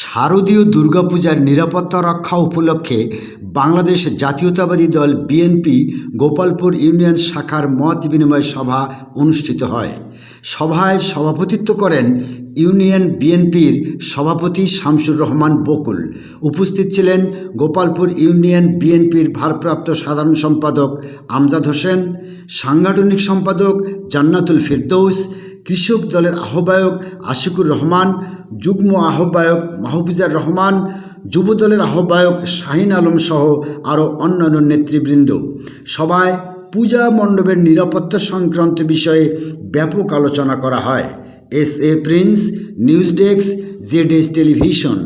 শারদীয় দুর্গাপূজার নিরাপত্তা রক্ষা উপলক্ষে বাংলাদেশ জাতীয়তাবাদী দল বিএনপি গোপালপুর ইউনিয়ন শাখার মত বিনিময় সভা অনুষ্ঠিত হয়। সভায় সভাপতিত্ব করেন ইউনিয়ন বিএনপির সভাপতি শামসুর রহমান বকুল। উপস্থিত ছিলেন গোপালপুর ইউনিয়ন বিএনপির ভারপ্রাপ্ত সাধারণ সম্পাদক আমজাদ হোসেন, সাংগঠনিক সম্পাদক জান্নাতুল ফিরদৌস কৃষক দলের আহ্বায়ক আশিকুর রহমান, যুগ্ম আহ্বায়ক মাহফুজার রহমান, যুব দলের আহ্বায়ক শাহিন আলম সহ আরও অন্যান্য নেতৃবৃন্দ। সবাই পূজা মণ্ডপের নিরাপত্তা সংক্রান্ত বিষয়ে ব্যাপক আলোচনা করা হয়। S A Prince, news desk Z S television